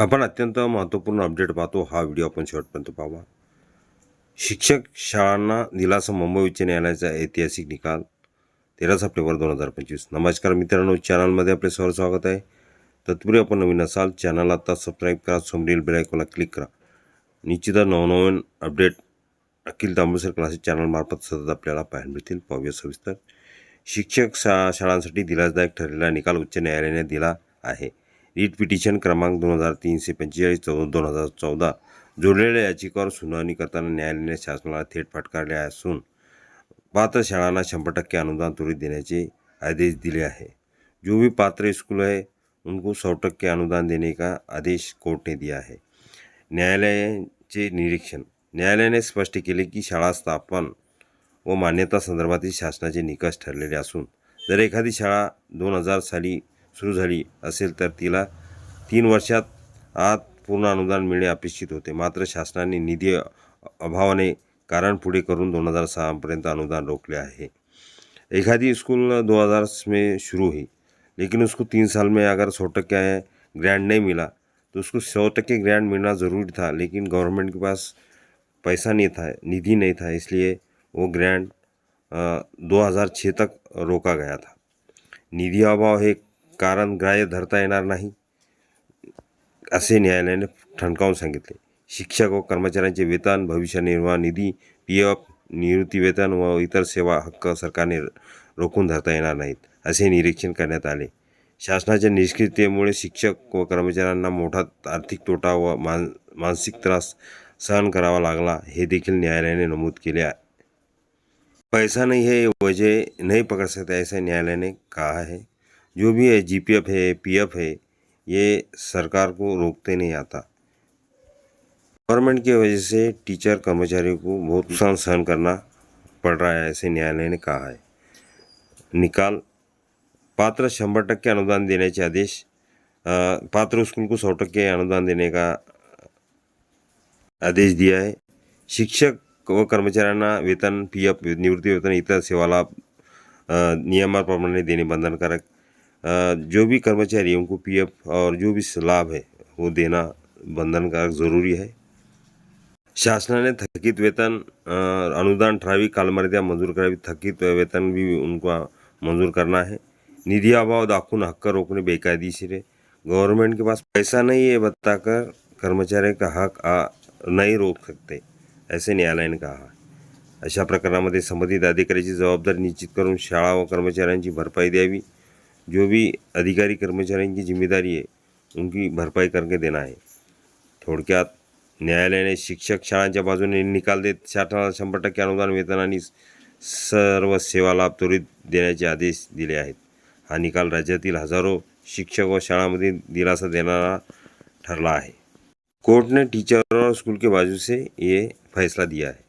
आपण अत्यंत महत्त्वपूर्ण अपडेट पाहतो. हा व्हिडिओ आपण शेवटपर्यंत पाहावा शिक्षक शाळांना दिलासा मुंबई उच्च न्यायालयाचा ऐतिहासिक निकाल तेरा सप्टेंबर दोन हजार पंचवीस. नमस्कार मित्रांनो चॅनलमध्ये आपले सर्व स्वागत आहे. तत्पूर्वी आपण नवीन असाल चॅनल आता सबस्क्राईब करा समोरील बेल क्लिक करा. निश्चितच नवनवीन अपडेट अखिल तांबूसर क्लासेस चॅनलमार्फत सतत आपल्याला पाहायला मिळतील. पाहूया सविस्तर. शिक्षक शा शाळांसाठी दिलासदायक ठरलेला निकाल उच्च न्यायालयाने दिला आहे. रीट पिटिशन क्रमांक दोन हजार तीनशे पंचेचाळीस चौ दोन हजार चौदा. जोडलेल्या याचिकावर सुनावणी करताना न्यायालयाने शासनाला थेट फटकारले असून पात्र शाळांना शंभर टक्के अनुदान त्वरित देण्याचे आदेश दिले आहे. जो भी पात्र स्कूल है उनको सौ टक्के अनुदान देने का आदेश कोर्ट ने दिया है न्यायालयाचे निरीक्षण. न्यायालयाने स्पष्ट केले की शाळा स्थापन व मान्यता संदर्भातील शासनाचे निकष ठरलेले असून जर एखादी शाळा दोन हजार साली सुरू झाली असेल तर तिला तीन वर्षात आत पूर्ण अनुदान मिळणे अपेक्षित होते. मात्र शासनाने निधी अभावाने कारण पुढे करून दोन हजार सहापर्यंत अनुदान रोखले आहे. एखादी स्कूल दो हज़ार में शुरू हुई लेकिन उसको तीन साल में अगर सौ टक्के ग्रांट नहीं मिला तो उसको सौ टक्के ग्रांट मिलना ज़रूरी था लेकिन गवर्नमेंट के पास पैसा नहीं था निधि नहीं था इसलिए वो ग्रांट दो हज़ार छः तक रोका गया था। निधी अभाव एक कारण ग्राह्य धरता येणार नाही असे न्यायालयाने ठणकावून सांगितले. शिक्षक व कर्मचाऱ्यांचे वेतन भविष्य निर्वाह निधी पी एफ निवृत्तीवेतन व इतर सेवा हक्क सरकारने रोखून धरता येणार नाहीत असे निरीक्षण करण्यात आले. शासनाच्या निष्क्रियतेमुळे शिक्षक व कर्मचाऱ्यांना मोठा आर्थिक तोटा व मान मानसिक त्रास सहन करावा लागला हे देखील न्यायालयाने नमूद केले आहे. पैसा नहीं है वजह नहीं पकड़ सकते ऐसा न्यायालय ने कहा है. जो भी है जी है पीएफ है ये सरकार को रोकते नहीं आता। गवर्नमेंट की वजह से टीचर कर्मचारियों को बहुत नुकसान सहन करना पड़ रहा है ऐसे न्यायालय ने कहा है। निकाल पात्र शंभर टक्के अनुदान देण्याचे आदेश पात्र स्कूल को सौ टक्के अनुदान देने का आदेश दिया है। शिक्षक व कर्मचाऱ्यांना वेतन पी एफ निवृत्ती वेतन इतर सेवा लाभ नियमाप्रमाणे देणे बंधनकारक जो भी कर्मचारी उनको पी एफ और जो भी लाभ है वो देना बंधनकारक ज़रूरी है। शासनाने थकीत वेतन अनुदान ठराविक कालमर्यादा मंजूर करावी थकीत वेतन भी उनको मंजूर करना है। निधि अभाव दाखून हक्क रोकने बेकायदेशीर है। गवर्नमेंट के पास पैसा नहीं है बताकर कर्मचारी का हक आ, नहीं रोक सकते ऐसे न्यायालयाने कहा अशा प्रकरणामध्ये संबंधित अधिकाऱ्याची जबाबदारी निश्चित करून शाळा व कर्मचाऱ्यांची भरपाई द्यावी। जो भी अधिकारी कर्मचाऱ्यांची जिम्मेदारी है उनकी भरपाई करके देना है। थोडक्यात न्यायालयाने शिक्षक शाळांच्या बाजूने निकाल देत शासनाला शंभर टक्के अनुदान वेतन आणि सर्व सेवा लाभ त्वरित देण्याचे आदेश दिले आहेत. हा निकाल राज्यातील हजारो शिक्षक व शाळांमध्ये दिलासा देणारा ठरला है कोर्ट ने टीचर और स्कूल के बाजू से ये फैसला दिया है